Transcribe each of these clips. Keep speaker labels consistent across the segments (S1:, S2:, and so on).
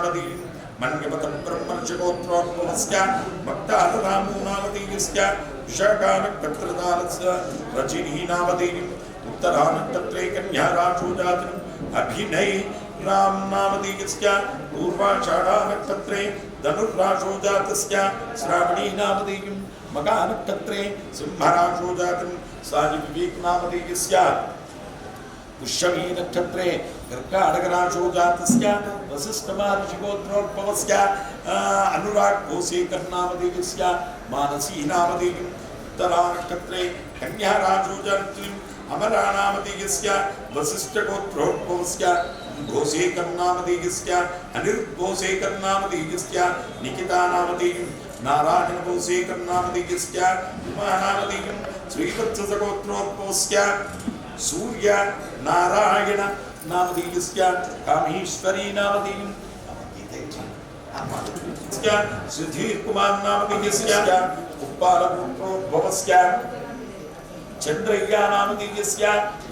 S1: मन्यपतं ब्रह्मर्षगोत्रोन्मुखस्य भक्तानरामो नामधेयस्य विशाखानक्षत्रदानस्य रचिनी नामधेयम् उत्तरानक्षत्रे कन्याराशोजातिम् अभिनय राम नामधेयस्य पूर्वाषाढानक्षत्रे धनुर्राशोजातस्य श्रावणी नामधेयम् मघानक्षत्रे सिंहराशोजातिम् सायि पुष्यमी नक्षत्रे గర్భాడగరాశో జాతస్య వశిష్ఠమహర్షిగోత్రోద్భవస్య అనురాగ్ భూసేకర్ నామదేవస్య మానసీ నామదేవి ఉత్తరా నక్షత్రే కన్యారాజో జాతీయం అమరా నామదేయస్య వశిష్ఠగోత్రోద్భవస్య భోసేకర్ నామదేయస్య అనిరుద్భోసేకర్ నామదేయస్య నిఖితా నామదేయం నారాయణ భోసేకర్ నామదేయస్య శ్రీవత్సగోత్రోద్భవస్య సూర్య నారాయణ नामधीयस्य कामेश्वरी नामधीयम् सिद्धिर्कुमार नामधीयस्य उत्पालपुत्रोद्भवस्य चंद्रय्या नामधीयस्य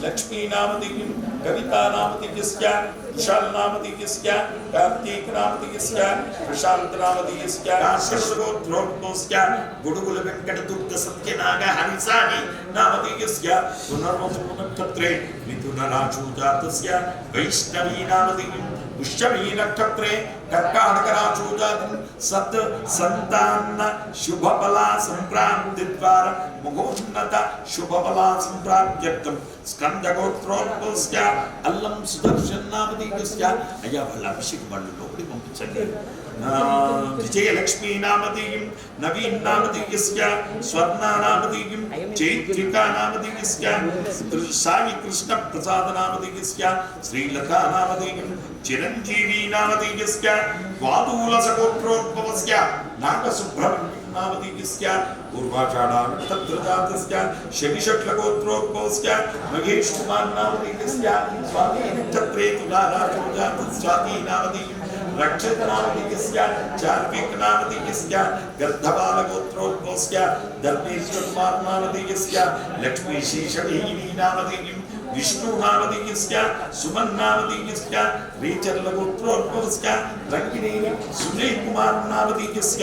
S1: लक्ष्मी नामधीयं कविता नामधीयस्य विशाल नामधीयस्य कार्तिक नामधीयस्य प्रशांत नामधीयस्य काशश्रोत्रोक्तोस्य गुडुगुल वेंकट दुर्ग सत्यनाग हंसानि नामधीयस्य पुनर्वसुनक्षत्रे पुनराचूजातस्य वैष्णवीनामधिं पुष्यवीनक्षत्रे कर्काटकराचूजातं सत् सन्तान्न शुभफला सम्प्राप्तिद्वारा मुखोन्नत शुभफला सम्प्राप्त्यर्थं స్కందగోత్రోద్భవస్య అల్లం సుదర్శన్ నామధీకస్య అయ్యా వాళ్ళ అభిషేక్ బండ్లు లోపలికి పంపించండి विजयलक्ष्मीनामधीयं नवीन्नामधीयस्य स्वर्णानामधीयं चैत्रिकानामधीयस्य सायिकृष्णप्रसादनामधीयस्य श्रीलतानामधीयं चिरञ्जीवीनामधीयस्य द्वादूलसगोत्रोद्भवस्य नागसुब्रह्मण्य नामधीयस्य महेशकुमार्नामधीयस्य स्वामीनक्षत्रे रक्षितनामधिकस्य चार्विकनामधिकस्य गर्धबालगोत्रोद्भवस्य दर्पेश्वरमात्मानधिकस्य लक्ष्मीशेषदेहिनीनामधिकिम् विष्णुनामधिकस्य सुमन्नामधिकस्य रेचर्लगोत्रोद्भवस्य रङ्गिनेन सुजयकुमारनामधिकस्य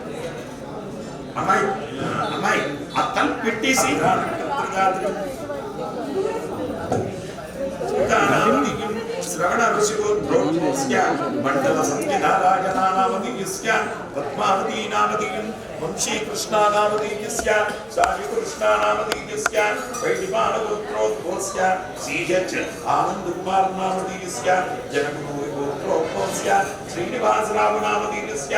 S1: అమ్మాయి అమ్మాయి ఆ తను పెట్టేసి శ్రవణ ఋషికో ద్రౌపదీస్య మండల సంగీతారాజనామతీస్య పద్మావతీనామతీయం వంశీ కృష్ణానామతీయస్య సాయి కృష్ణానామతీయస్య వైడిపాణగోత్రోద్భోస్య సీహచ్ ఆనందకుమార్నామతీయస్య गोपोस्य श्रीनिवासरामनामधीरस्य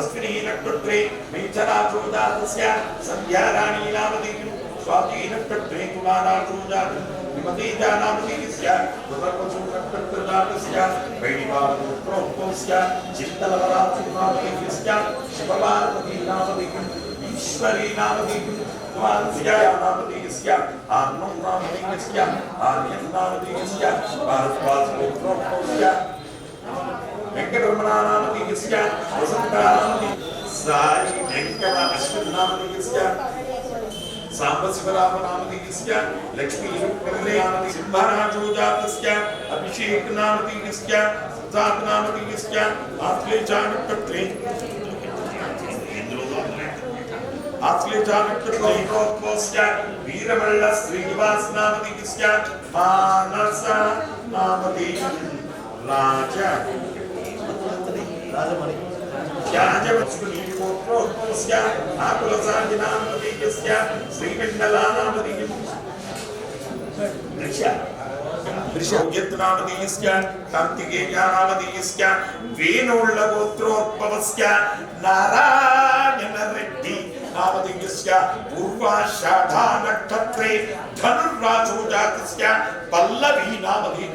S1: अश्विनी नक्षत्रे मेचराजोदातस्य सन्ध्याराणीनामधीरं स्वाती नक्षत्रे कुमाराजोदातम् विमतीजानामधीरस्य भगवत्सु नक्षत्रदातस्य वैणिवादोत्रोक्तोस्य चित्तलवरात्रिमाधीरस्य शिवपार्वतीनामधीरम् ईश्वरीनामधीरम् कुमारस्यायानामधीरस्य आत्मनामधीरस्य आर्यन्नामधीरस्य भारद्वाजोत्रोक्तोस्य వెంకటరమణానామతి యస్య వసంతానామతి సాయి వెంకట అశ్వనామతి యస్య సాంబశివరామనామతి యస్య లక్ష్మీ కళ్యాణామతి సింహరాజోజాతస్య అభిషేక్ నామతి యస్య సుజాత నామతి యస్య ఆశ్లేషానపత్రే आश्लेषानक्षत्रैकोस्या वीरमल्ल श्रीनिवास नामति किस्या मानस नामति राजा రాజమణి కార్తికేయానామధీయస్య వేణుళ్ళ గోత్రోద్భవస్య నారాయణ రెడ్డి నామధీయస్య పూర్వాషాఢా నక్షత్రే ధనుర్రాజో జాతస్య పల్లవీ నామధీయ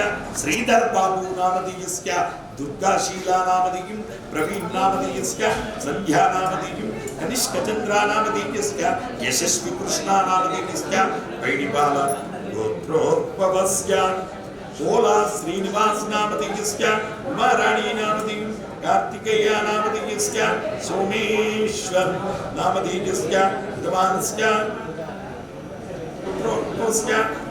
S1: श्रीधर बाबू नामधीयस्य दुर्गाशीला नामधीयं प्रवीण नामधीयस्य सन्ध्या नामधीयं कनिष्कचन्द्रा नामधीयस्य यशस्विकृष्णा नामधीयस्य वैणिपाल गोत्रोद्भवस्य श्रीनिवास नामधीयस्य उमाराणी नामधीयं सोमेश्वर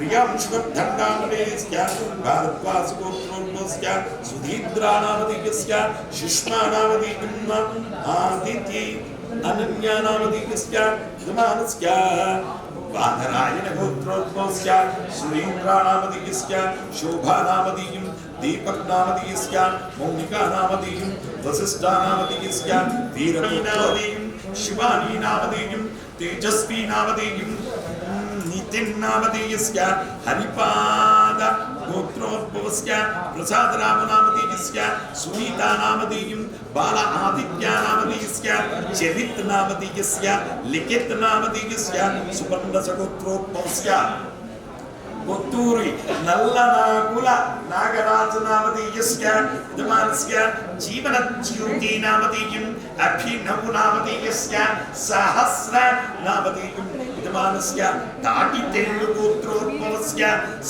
S1: प्रियांशुवर्धन्नामने स्यात् भारत्वा सुगोत्रोन्मो स्यात् सुधीद्रा नामधीय स्यात् शिष्मा नामधीयम् आदित्ये अनन्या नामधीय स्यात् विमान स्यात् बाधरायण गोत्रोद्भव स्यात् सुरेन्द्रा नामधीय स्यात् शोभा नामधीयम् दीपक नामधीय स्यात् मौनिका नामधीयम् वसिष्ठा नामधीय स्यात् वीरमी नामधीयम् शिवानी नामधीयम् तेजस्वी नामधीयम् बुद्धिर्नामधेयस्य हरिपाद गोत्रोद्भवस्य प्रसादरामनामधेयस्य सुनीतानामधेयं बाल आदित्यानामधेयस्य चरितनामधेयस्य लिखितनामधेयस्य सुपर्णसगोत्रोद्भवस्य కొత్తూరి నల్ల నాగుల నాగరాజు నామధీయస్య ఉదమానస్య జీవన జ్యోతి నామధీయం అభినవు నామధీయస్య సహస్ర నామధీయం ఉదమానస్య దాటి తెలుగు గోత్రోద్భవస్య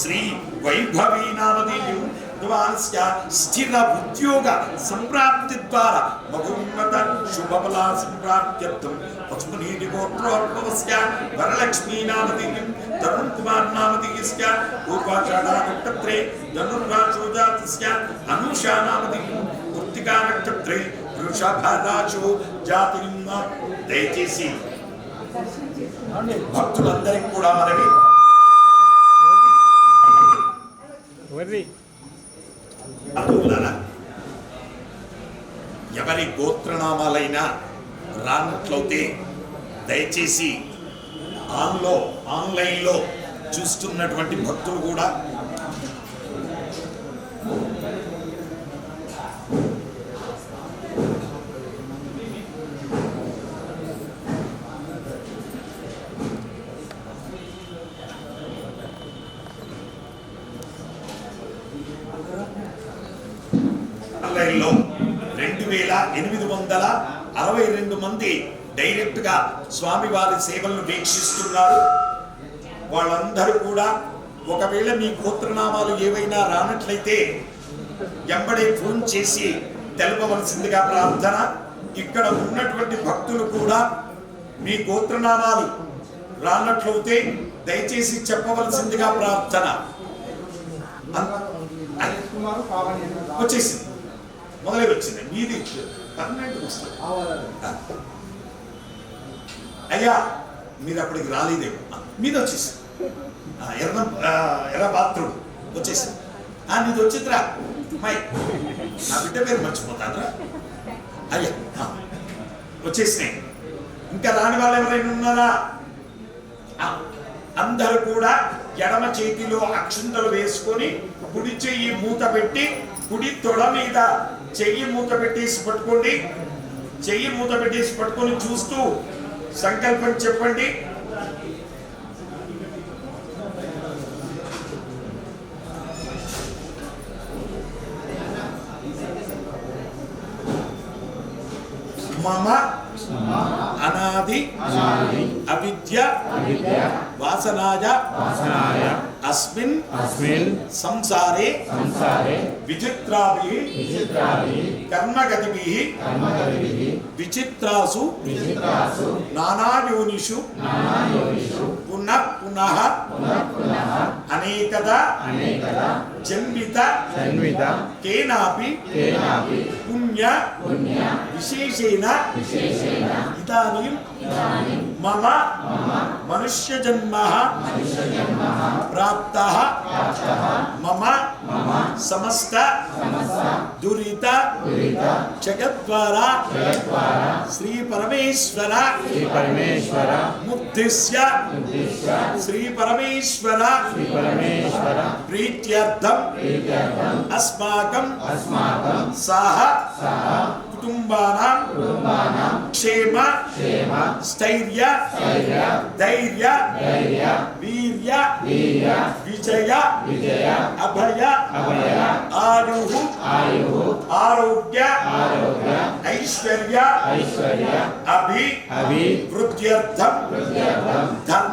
S1: శ్రీ వైభవీ నామధీయం भगवानस्य स्थिरबुद्ध्योगसम्प्राप्तिद्वारा बहुन्नत शुभबला सम्प्राप्त्यर्थं पशुनीति गोत्रोद्भवस्य वरलक्ष्मीनामधिं तरुणकुमारनामधिस्य गोपाषाढानक्षत्रे धनुर्वाचोजातस्य अनुषानामधिं कृत्तिकानक्षत्रे వృషభరాజు జాతి దయచేసి భక్తులందరికీ కూడా మనవి అటులారా ఎవరి గోత్రనామాలైనా రానట్లయితే దయచేసి ఆన్లో ఆన్లైన్లో చూస్తున్నటువంటి భక్తులు కూడా మంది స్వామి వారి సేవలను వీక్షిస్తున్నారు వాళ్ళందరూ కూడా ఒకవేళ మీ గోత్రనామాలు ఏవైనా రానట్లయితే ఎంబడే ఫోన్ చేసి తెలపవలసిందిగా ప్రార్థన ఇక్కడ ఉన్నటువంటి భక్తులు కూడా మీ గోత్రనామాలు రానట్లయితే దయచేసి చెప్పవలసిందిగా ప్రార్థన వచ్చేసింది మొదలై వచ్చింది మీది అయ్యా మీరు అప్పటికి రాలేదేమో మీద వచ్చేసి ఎర్ర ఎర్ర బాత్రుడు వచ్చేసి నీది వచ్చిందిరా మై నా బిడ్డ పేరు మర్చిపోతానరా అయ్యా వచ్చేసినాయి ఇంకా రాని వాళ్ళు ఎవరైనా ఉన్నారా అందరూ కూడా ఎడమ చేతిలో అక్షంతలు వేసుకొని కుడి చెయ్యి మూత పెట్టి కుడి తొడ మీద చెయ్యి మూత పెట్టేసి పట్టుకోండి చెయ్యి మూత పెట్టేసి పట్టుకొని చూస్తూ సంకల్పం చెప్పండి మమ అనాది అవిద్య వాసనాయ अस्मिन्
S2: अस्मिन्
S1: संसारे
S2: संसारे
S1: विचित्राभिः
S2: विचित्राभिः
S1: कर्मगतिभिः
S2: कर्मगतिभिः
S1: विचित्रासु
S2: विचित्रासु
S1: नानायोनिषु
S2: नानायोनिषु
S1: पुनः पुनः पुनः
S2: पुनः
S1: अनेकदा
S2: अनेकदा
S1: जन्मिता
S2: जन्मिता
S1: केनापि
S2: केनापि
S1: पुण्य पुण्य विशेषेण विशेषेण इदानीं इदानीं मम मम मनुष्य जन्मः मनुष्य जन्मः प्राप्तः प्राप्तः मम समस्त दुरीत जगद्वार श्री परमेश्वर
S2: परमेश्वर
S1: मुक्तिस्य श्री परमेश्वर
S2: परमेश्वर
S1: प्रीत्यर्थम अस्माकं
S2: अस्माकं
S1: सह కుటుంబానాం
S2: కుటుంబానాం
S1: క్షేమ క్షేమ స్థైర్య స్థైర్య ధైర్య
S2: ధైర్య
S1: వీర్య
S2: వీర్య
S1: విజయ
S2: విజయ
S1: అభయ
S2: అభయ
S1: ఆయుః
S2: ఆయుః
S1: ఆరోగ్య
S2: ఆరోగ్య
S1: ఐశ్వర్య
S2: ఐశ్వర్య
S1: అభి
S2: అభి
S1: వృత్యర్థం
S2: వృత్యర్థం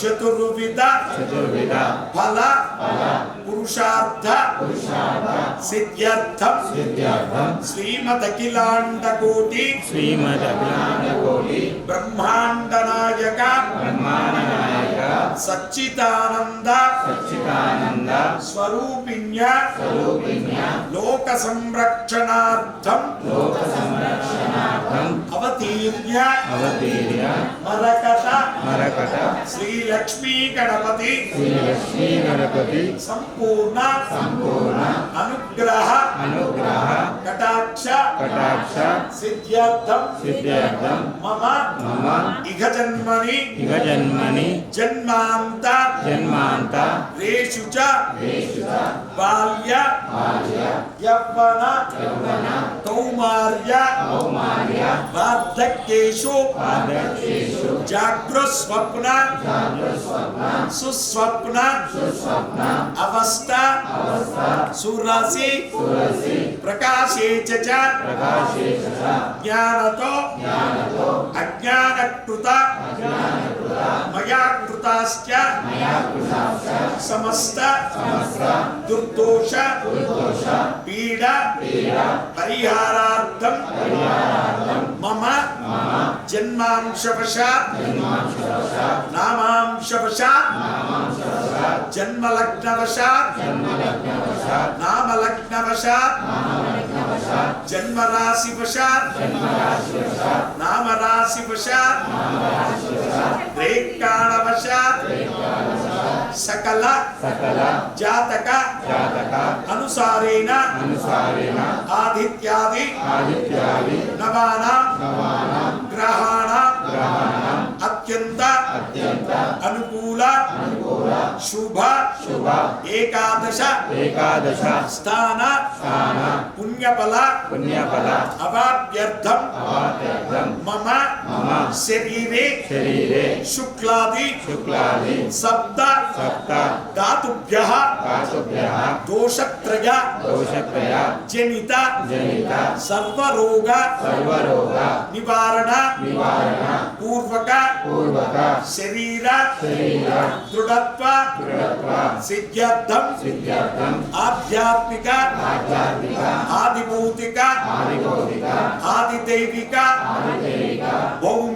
S1: चतुर्विधा
S2: चतुर्विधा
S1: फला फला पुरुषार्थ पुरुषार्थ सिद्ध्यर्थ
S2: सिद्ध्यर्थ
S1: श्रीमद अखिलांड कोटि
S2: श्रीमद अखिलांड कोटि
S1: ब्रह्मांड नायक
S2: ब्रह्मांड नायक
S1: सच्चिदानंद
S2: सच्चिदानंद
S1: स्वरूपिण्य
S2: स्वरूपिण्य
S1: लोक संरक्षणार्थम
S2: लोक संरक्षण
S1: ಅವತೀರ್ಯ
S2: ಅವತೀರ್ಯ
S1: ಮರಕಟ
S2: ಮರಕಟ
S1: ಶ್ರೀ ಲಕ್ಷ್ಮೀ ಗಣಪತಿ
S2: ಶ್ರೀ ಲಕ್ಷ್ಮೀ ಗಣಪತಿ
S1: ಸಂಪೂರ್ಣ
S2: ಸಂಪೂರ್ಣ
S1: ಅನುಗ್ರಹ
S2: ಅನುಗ್ರಹ
S1: ಕಟಾಕ್ಷ
S2: ಕಟಾಕ್ಷ
S1: ಸಿದ್ಧಾರ್ಥಂ
S2: ಸಿದ್ಧಾರ್ಥಂ
S1: ಮಮ
S2: ಮಮ
S1: ಇಹ ಜನ್ಮನಿ
S2: ಇಹ ಜನ್ಮನಿ
S1: ಜನ್ಮಾಂತ
S2: ಜನ್ಮಾಂತ
S1: ರೇಷು ಚ
S2: ರೇಷು ಚ
S1: ಬಾಲ್ಯ ಯೌವನ ಕೌಮಾರ್ಯ ವಾರ್ಧಕ್ಯೇಶು ಜಾಗೃತ್ ಸ್ವಪ್ನ ಸುಸ್ವಪ್ನ ಅವಸ್ಥಾ ಸುರಸಿ ಪ್ರಕಾಶೇ ಚ ಜ್ಞಾನತೋ ಅಜ್ಞಾನಕೃತ ಮಯಾ ಕೃತಾಶ್ಚ ಸಮಸ್ತ ದುರ್ दुर्दोष पीडा परिहारार्थं मम जन्मांशवशात् नामांशवशात् जन्मलग्नवशात् नामलग्नवशात् जन्मराशिवशात् नामराशिवशात् रेक्काणवशात् సకల
S2: సకల
S1: జాతక
S2: జాతక
S1: అనుసారేణ
S2: అనుసారేణ
S1: ఆదిత్యాది
S2: ఆదిత్యాది
S1: నవాన
S2: నవాన
S1: గ్రహాణ
S2: గ్రహాణ
S1: అత్యంత
S2: అత్యంత
S1: అనుకూల అనుకూల शुभ
S2: शुभ
S1: एकादश
S2: एकादश
S1: स्थान
S2: स्थान
S1: पुण्यफल
S2: पुण्यफल
S1: अवाप्यर्थम
S2: अवाप्यर्थम
S1: मम
S2: मम
S1: शरीरे
S2: शरीरे
S1: शुक्लादि
S2: शुक्लादि
S1: सप्त
S2: सप्त
S1: धातुभ्यः
S2: धातुभ्यः
S1: दोषत्रय
S2: दोषत्रय
S1: जनिता
S2: जनिता
S1: सर्वरोग
S2: सर्वरोग
S1: निवारण
S2: निवारण
S1: पूर्वक
S2: पूर्वक
S1: शरीर
S2: शरीर
S1: दृढ़त्व
S2: दृढ़त्व
S1: सिद्ध्यर्थम आध्यात्मिक आदिभूति
S2: आदिभौतिक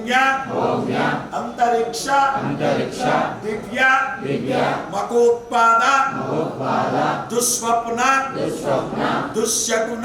S1: भोग्या
S2: भोग्या
S1: अंतरिक्षा
S2: अंतरिक्षा
S1: दिव्या
S2: दिव्या
S1: मकोत्पादा
S2: मकोत्पादा मकोत्पाद
S1: दुस्वप्न
S2: दुस्वप्न
S1: दुष्यगुण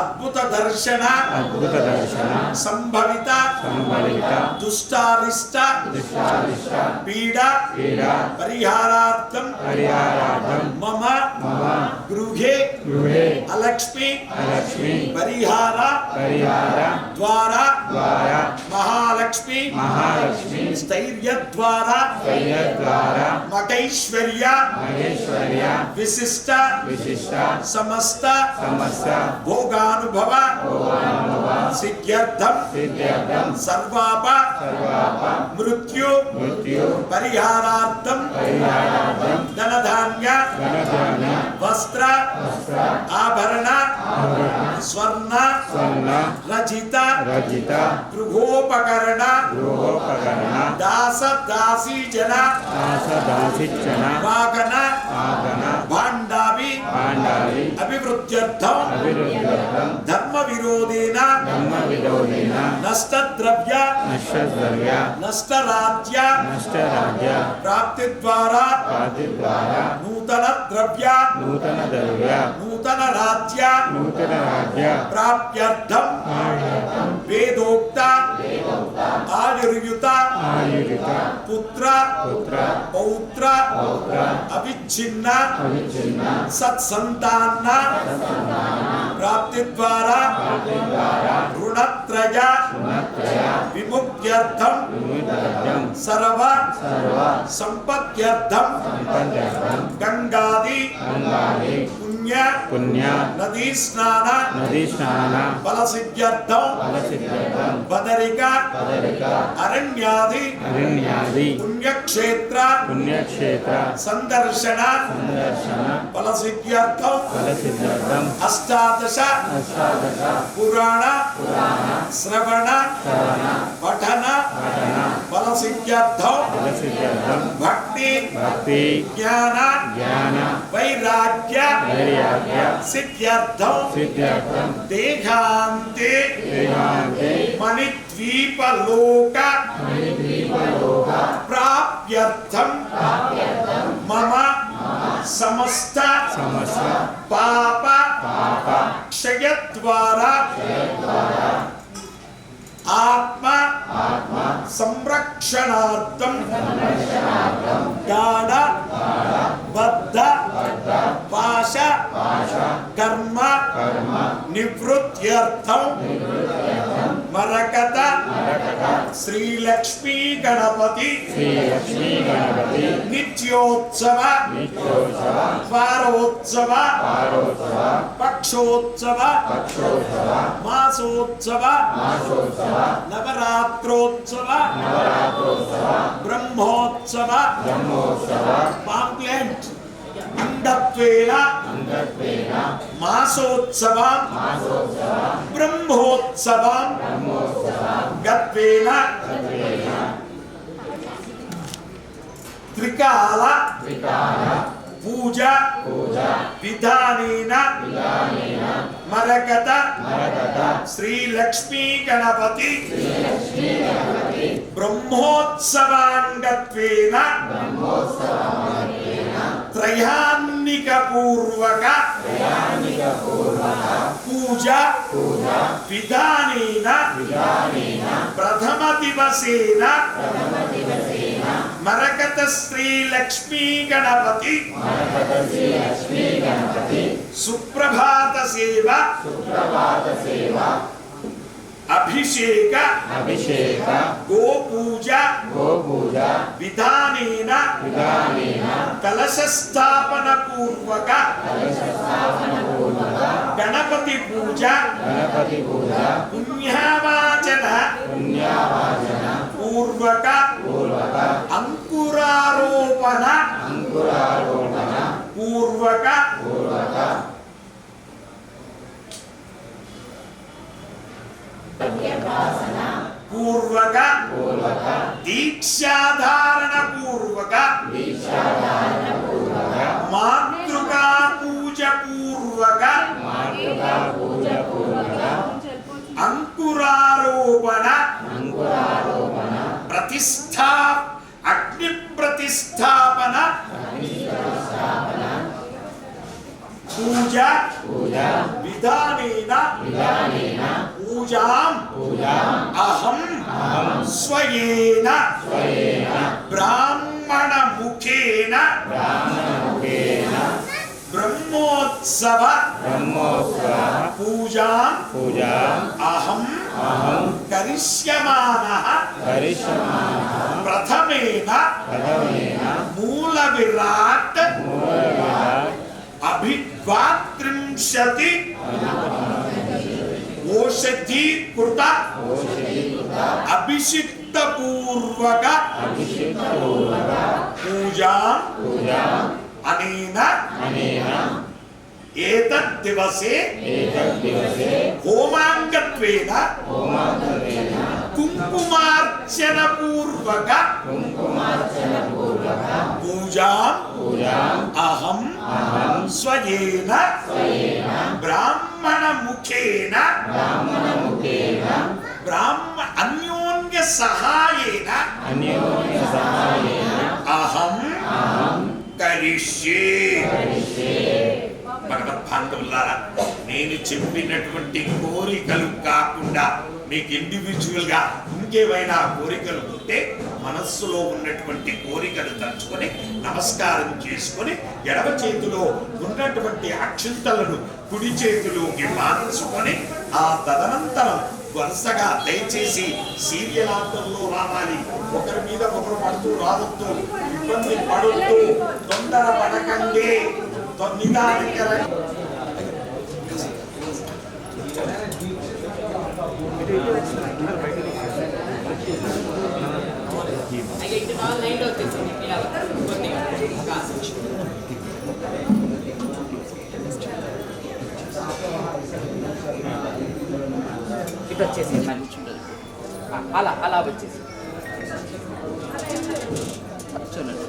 S1: अद्भुत दर्शना
S2: अद्भुत दर्शना
S1: संभविता
S2: संभविता
S1: दुष्टारिष्टा
S2: दुष्टारिष्टा
S1: पीड़ा
S2: पीड़ा
S1: परिहारार्थम
S2: परिहारार्थम
S1: मम
S2: मम
S1: गृहे
S2: गृहे
S1: अलक्ष्मी
S2: अलक्ष्मी
S1: परिहारा
S2: परिहारा
S1: द्वारा
S2: द्वारा
S1: మహాలక్ష్మి
S2: మహాలక్ష్మి
S1: స్థైర్య ద్వారా
S2: స్థైర్య ద్వారా
S1: మకైశ్వర్య
S2: మహేశ్వర్య
S1: విశిష్ట
S2: విశిష్ట
S1: సమస్త
S2: సమస్త
S1: భోగానుభవ
S2: భోగానుభవ
S1: సిద్ధ్యర్థం
S2: సిద్ధ్యర్థం
S1: సర్వాప
S2: సర్వాప
S1: మృత్యు
S2: మృత్యు
S1: పరిహారార్థం
S2: పరిహారార్థం
S1: ధనధాన్య
S2: ధనధాన్య
S1: వస్త్ర ఆభరణ స్వర్ణ రచిత గృహోపకరణ
S2: గృహోపకరణ
S1: దాస దాసీ జన
S2: దాస దాసీ జన
S1: వాగన
S2: వాగన
S1: భాండాభి
S2: భాండాభి
S1: అభివృద్ధ్యర్థం
S2: అభివృద్ధ్యర్థం
S1: धर्म नष्ट नष्ट नष्ट नष्ट द्रव्य द्रव्य राज्य राज्य धर्मविरोधेन
S2: धर्मविरोधेन
S1: नष्टद्रव्य
S2: नष्टद्रव्य
S1: नष्टराज्य
S2: नष्टराज्य
S1: प्राप्तिद्वारा
S2: प्राप्तिद्वारा
S1: नूतनद्रव्य
S2: नूतनद्रव्य
S1: नूतनराज्य
S2: नूतनराज्य
S1: वेदोक्ता आयुर्युता
S2: आयुर्युता
S1: पुत्र
S2: पुत्र
S1: पौत्र
S2: पौत्र
S1: अविच्छिन्न सत्संतान భక్తి
S2: ద్వారా
S1: రుణత్రయ విముక్త్యర్థం సర్వ సంపత్యర్థం గంగాది पुण्य
S2: पुण्य
S1: नदी स्नान
S2: नदी स्नान
S1: बल सिद्ध्यर्थम
S2: बल सिद्ध्यर्थम
S1: बदरिका
S2: बदरिका
S1: अरण्यादि
S2: अरण्यादि
S1: पुण्य क्षेत्र
S2: पुण्य क्षेत्र
S1: संदर्शन
S2: संदर्शन
S1: बल सिद्ध्यर्थम
S2: बल सिद्ध्यर्थम
S1: अष्टादश
S2: अष्टादश
S1: पुराण पुराण श्रवण
S2: श्रवण
S1: पठन
S2: पठन
S1: बल सिद्ध्यर्थम
S2: बल सिद्ध्यर्थम
S1: भक्ति
S2: भक्ति
S1: ज्ञान
S2: ज्ञान
S1: वैराग्य
S2: वैराग्य
S1: देहांते मणिद्वीपलोक प्राप्यर्थम मम समस्त पाप क्षयद्वारा आत्मा संरक्षणार्थम गाढ़ భాష కర్మ నివృత్త్యర్థం మరకత శ్రీలక్ష్మీ గణపతి నిత్యోత్సవ వారోత్సవ పక్షోత్సవ మాసోత్సవ నవరాత్రోత్సవ బ్రహ్మోత్సవ పాంప్లెంట్ అంధత్వేన మాసోత్సవ బ్రహ్మోత్సవ గత్వేన త్రికాల పూజ విధానేన మరకత శ్రీ లక్ష్మీ గణపతి బ్రహ్మోత్సవాంగత్వేన त्रयान्निक पूर्वक पूजा विधानेन प्रथम दिवसेन मरकत श्री लक्ष्मी गणपति सुप्रभात सेवा అభిషేక
S2: అభిషేక
S1: గోపూజ
S2: గోపూజ
S1: విధానేన
S2: విధానేన
S1: కలశ స్థాపన పూర్వక కలశ
S2: స్థాపన పూర్వక
S1: గణపతి పూజ
S2: గణపతి పూజ
S1: పుణ్యవాచన
S2: పుణ్యవాచన
S1: పూర్వక
S2: పూర్వక
S1: అంకురారోపణ
S2: అంకురారోపణ
S1: పూర్వక
S2: పూర్వక
S1: పూర్వక దీక్షాధారణ పూర్వక మాతృకా పూజ పూర్వక అంకురారోపణ ప్రతిష్టా అగ్ని ప్రతిష్టాపన పూజ విధానేన పూజాం అహం స్వయేన బ్రాహ్మణ ముఖేన బ్రహ్మోత్సవ పూజాం అహం కరిష్యమానః ప్రథమేన మూల విరాట్ అభి द्वात्रिंशति ओषधि कृत अभिषिक्त पूर्वक पूजा अनेन एतद् दिवसे होमाङ्गत्वेन కుంకుమార్చన పూర్వక
S2: పూజాం
S1: అహం స్వయేన బ్రాహ్మణ ముఖేన బ్రాహ్మ అన్యోన్య సహాయేన అహం కరిష్యే భగవద్భాంధవులారా నేను చెప్పినటువంటి కోరికలు కాకుండా నీకు ఇండివిజువల్గా ఇంకేమైనా కోరికలు ఉంటే మనస్సులో ఉన్నటువంటి కోరికలు తలుచుకొని నమస్కారం చేసుకొని ఎడమ చేతిలో ఉన్నటువంటి అక్షింతలను కుడి చేతిలోకి మార్చుకొని ఆ తదనంతరం వరుసగా దయచేసి సీరియల్ ఆర్థంలో రావాలి ఒకరి మీద ఒకరు పడుతూ రావద్దు ఇబ్బంది పడొద్దు తొందర పడకండి నిదానికరండి ఇటు
S3: వచ్చేసి మంచి అలా అలా వచ్చేసి చూడండి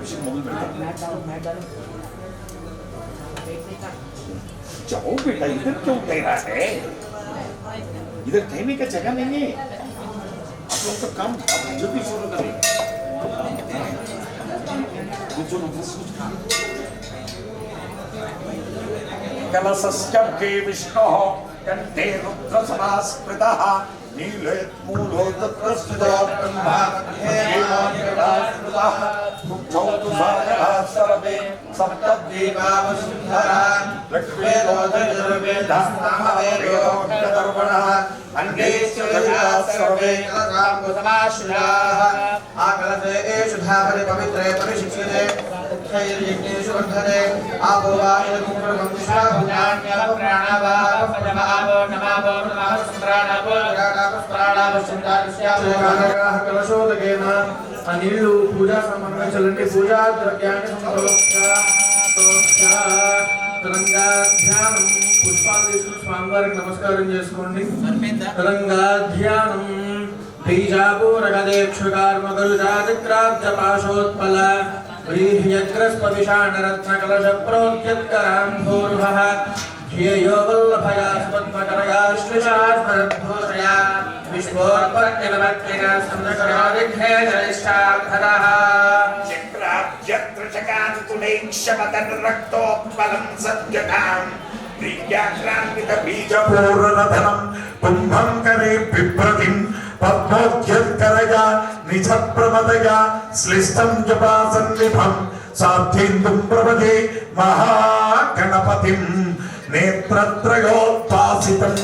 S3: जाओ
S1: बेटा इधर क्यों ठहरा है इधर कहने का जगह नहीं है आप लोग का काम भी शुरू करें कलशस्कब्धे विष्णुः कण्ठे रुद्रसमास्मृतः नीले मूलो तत्र स्थितो
S4: ब्रह्मा ध्येयानिर्वास्मृतः
S1: सप्तद्वीपावसुन्धरान्वेदोदर्वेदस्तमवेदोक्षतर्पणः अन्यैश्चर्यास्सर्वे
S4: कलकाम्बुतमाश्रियाः आकलते एषु धापरे पवित्रे परिशिक्षिते क्षैर्यज्ञेषु वर्धते आभोवायुलकुम्भुलकुम्भुषाभुजान्यवप्राणावाहपजमावो नमावो नमावसुन्द्राणावो जगाणावस्त्राणावश्चिन्तानिश्यावो गानगाः
S5: कलशोदकेन ఆ నీళ్లు పూజా సంబంధం చల్లంటే పూజా ద్రవ్యాన్ని తరంగాధ్యానం పుష్పాలు తీసుకుని స్వామివారికి నమస్కారం చేసుకోండి తరంగాధ్యానం బీజాపూరగదేక్షుకార్మగరుజాదిగ్రాబ్జపాశోత్పల व्रीह्यग्रस्पविषाणरत्नकलशप्रोद्यत्कराम्भोर्भः ध्येयो वल्लभया स्पद्मकरया श्लिषात्मरद्भोर विश्वोत्पत्तिमत्तिना संरक्षणाविघ्ने जनिष्ठार्धरः
S1: चक्राब्जत्रचकान्तुलैक्षमतन्रक्तोत्पलम् सद्यताम् प्रियाक्रान्तितबीजपूर्णधनम् कुम्भम् करे बिभ्रतिम् पद्मोद्यत्करया निजप्रमदया श्लिष्टम् जपासन्निभम् साध्येन्दुम् प्रपदे महागणपतिम् नेत्रत्रयोत्पासितम्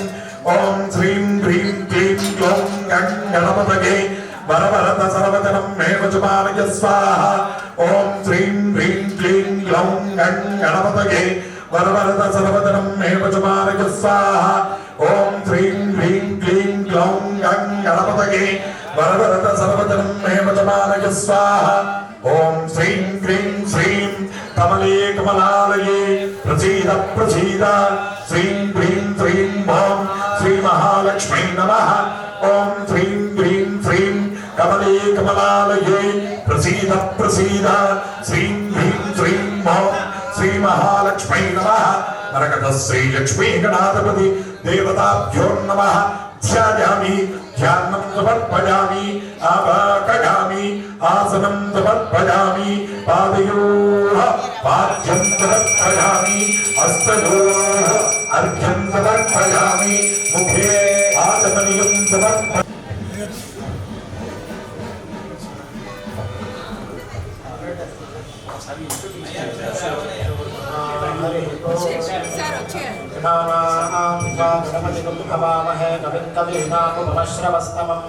S1: ఓం శ్రీం హ్రీం క్లీం క్లౌం గం గణపతయే వరవరత సర్వతనం మేమచుపాలయ స్వాహ ఓం శ్రీం హ్రీం క్లీం క్లౌం గం గణపతయే వరవరత సర్వతనం మేమచుపాలయ స్వాహ ఓం శ్రీం హ్రీం క్లీం క్లౌం గం గణపతయే వరవరత సర్వతనం మేమచుపాలయ స్వాహ ఓం శ్రీం క్లీం శ్రీం కమలే కమలాలయే ప్రసీద ప్రసీద శ్రీం హ్రీం శ్రీం మాం మహాలక్ష్మీ నమ ఓం హ్రీం హ్రీం హ్రీం కమలే కమలాలయే ప్రసీద ప్రసీద శ్రీం హ్రీం శ్రీం ఓం శ్రీ మహాలక్ష్మీ నమ నరకట శ్రీ లక్ష్మీ గణాధిపతి దేవతాభ్యో నమ ధ్యాయామి ధ్యానం సమర్పయామి ఆపాకయామి ఆసనం సమర్పయామి పాదయో పాఠ్యం సమర్పయామి अस्तगोः अर्घ्यं समर्पयामि मुखे आचमनीयं समर्प
S6: ृणानां वा भ्रमति कुम्भवामहे कविन्दवीनामुपमश्रवस्तमम्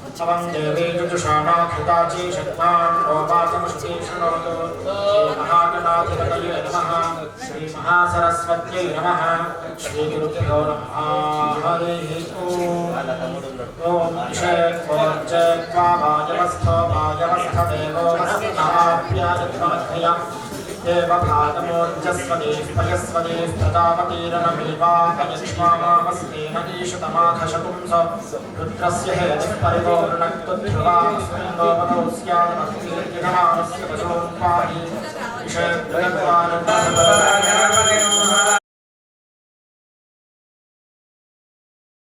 S6: समं देवी कृताची जुजुषाणाखिताची शक्तान् गोपातमशुतीशृणोतु श्रीमहागणाधिपतये नमः श्रीमहासरस्वत्यै नमः श्रीगुरुभ्यो नमः हरिः ॐ क्षेत्रोच्चेत्वा वाजवस्थो देवो नमः प्यार प्रियाजन्मध्ययम् ीषतमाघशपुंस रुद्रस्य हेतिपरितो ऋणक्तुध्रुवास्यानस्य पशोपाहि विषयद्वयत्वानुपाहि